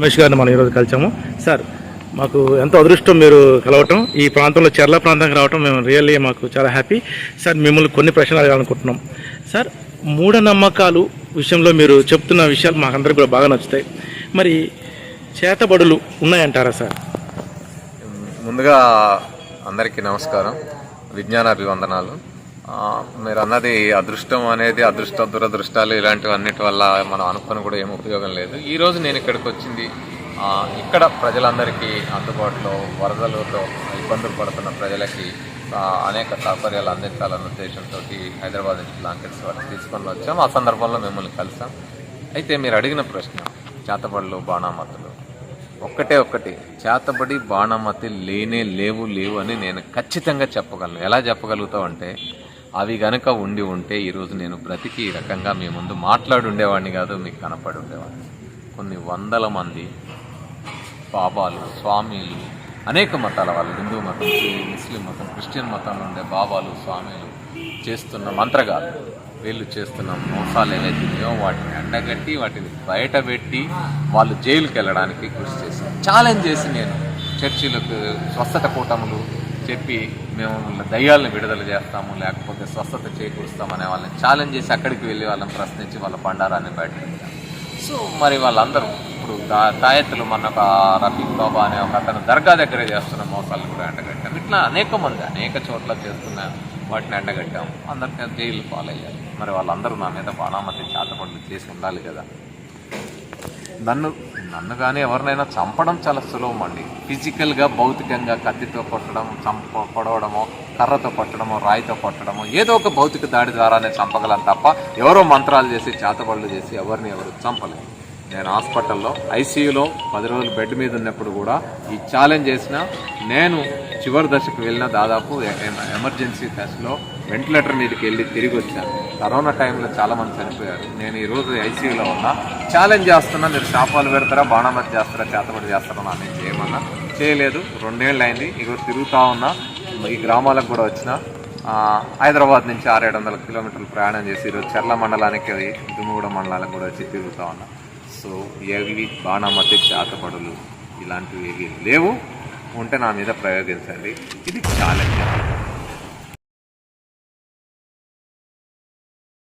రమేష్ గారిని మనం ఈరోజు కలిసాము. సార్ మాకు ఎంతో అదృష్టం మీరు కలవటం ఈ ప్రాంతంలో చెర్ల ప్రాంతానికి రావటం మేము రియల్లీ మాకు చాలా హ్యాపీ. సార్ మిమ్మల్ని కొన్ని ప్రశ్నలు అడగాలనుకుంటున్నాం. సార్ మూఢనమ్మకాలు విషయంలో మీరు చెప్తున్న విషయాలు మాకందరికి కూడా బాగా నచ్చుతాయి. మరి చేతబడులు ఉన్నాయంటారా సార్? ముందుగా అందరికీ నమస్కారం. విజ్ఞానాభివందనాలు. మీరు అన్నది అదృష్టం అనేది అదృష్ట దురదృష్టాలు ఇలాంటివన్నిటి వల్ల మనం అనుకుని కూడా ఏం ఉపయోగం లేదు. ఈరోజు నేను ఇక్కడికి వచ్చింది ఇక్కడ ప్రజలందరికీ అందుబాటులో వరదలతో ఇబ్బందులు పడుతున్న ప్రజలకి అనేక సౌకర్యాలు అందించాలన్న ఉద్దేశంతో హైదరాబాద్ నుంచి బ్లాంకెట్స్ వారికి తీసుకొని వచ్చాం. ఆ సందర్భంలో మిమ్మల్ని కలిసాం. అయితే మీరు అడిగిన ప్రశ్న చేతబడులు బాణామతులు ఒక్కటే ఒక్కటి చేతబడి బాణమతి లేనే లేవు లేవు అని నేను ఖచ్చితంగా చెప్పగలను. ఎలా చెప్పగలుగుతావు అంటే అవి గనక ఉండి ఉంటే ఈరోజు నేను బ్రతికి ఈ రకంగా మీ ముందు మాట్లాడి ఉండేవాడిని కాదు మీకు కనపడి ఉండేవాడిని కొన్ని వందల మంది బాబాలు స్వామీలు అనేక మతాల వాళ్ళు హిందూ మతం ముస్లిం మతం క్రిస్టియన్ మతంలో ఉండే బాబాలు స్వామీలు చేస్తున్న మంత్రగాలు వీళ్ళు చేస్తున్న మోసాలు ఏవైతే వాటిని ఎండగట్టి వాటిని బయటపెట్టి వాళ్ళు జైలుకి వెళ్ళడానికి కృషి చేశారు. ఛాలెంజ్ చేసి నేను చర్చిలకు స్వస్థత కూటములు చెప్పి మేము దయ్యాలను విడుదల చేస్తాము లేకపోతే స్వస్థత చేకూరుస్తాం అనే వాళ్ళని ఛాలెంజ్ చేసి అక్కడికి వెళ్ళి వాళ్ళని ప్రశ్నించి వాళ్ళ పండారాన్ని బయట సో మరి వాళ్ళందరూ ఇప్పుడు తాయెత్తులు మన ఒక రఫీక్ బాబా అనే ఒక అతను దర్గా దగ్గరే చేస్తున్న మోసాలను కూడా ఎండగట్టాం ఇట్లా అనేక మంది అనేక చోట్ల చేస్తున్న వాటిని ఎండగట్టాము. అందరికీ జైలు పాలయ్యారు. మరి వాళ్ళందరూ నా మీద బాణామతి చేతపడులు చేసి ఉండాలి కదా. నన్ను నన్ను కానీ ఎవరినైనా చంపడం చాలా సులభం అండి. ఫిజికల్గా భౌతికంగా కత్తితో కొట్టడం చంప పొడవడమో కర్రతో కొట్టడమో రాయితో కొట్టడమో ఏదో ఒక భౌతిక దాడి ద్వారానే చంపగలం తప్ప ఎవరో మంత్రాలు చేసి చేతబడులు చేసి ఎవరిని ఎవరు చంపలేము నేను హాస్పిటల్లో ఐసీయూలో పది రోజులు బెడ్ మీద ఉన్నప్పుడు కూడా ఈ ఛాలెంజ్ చేసిన నేను చివరి దశకు వెళ్ళిన దాదాపు ఎమర్జెన్సీ దశలో వెంటిలేటర్ మీదకి వెళ్ళి తిరిగి వచ్చాను కరోనా టైంలో చాలా మంది చనిపోయారు. నేను ఈరోజు ఐసీయూలో ఉన్నా. ఛాలెంజ్ చేస్తున్నా. మీరు షాపాలు పెడతారా? బాణామతి చేస్తారా? చేతబడి చేస్తారా? నా నేను చేయమన్నా. చేయలేదు. రెండేళ్ళు అయింది ఇగో తిరుగుతూ ఉన్నా. ఈ గ్రామాలకు కూడా వచ్చిన. హైదరాబాద్ నుంచి ఆరేడు వందల కిలోమీటర్లు ప్రయాణం చేసి ఈరోజు చెర్ల మండలానికి దుమ్ముగూడ మండలానికి కూడా వచ్చి తిరుగుతూ ఉన్నా. సో ఏవి బాణమతి చేతపడులు ఇలాంటివి ఏవి లేవు. ఉంటే నా మీద ప్రయోగించండి. ఇది ఛాలెంజ్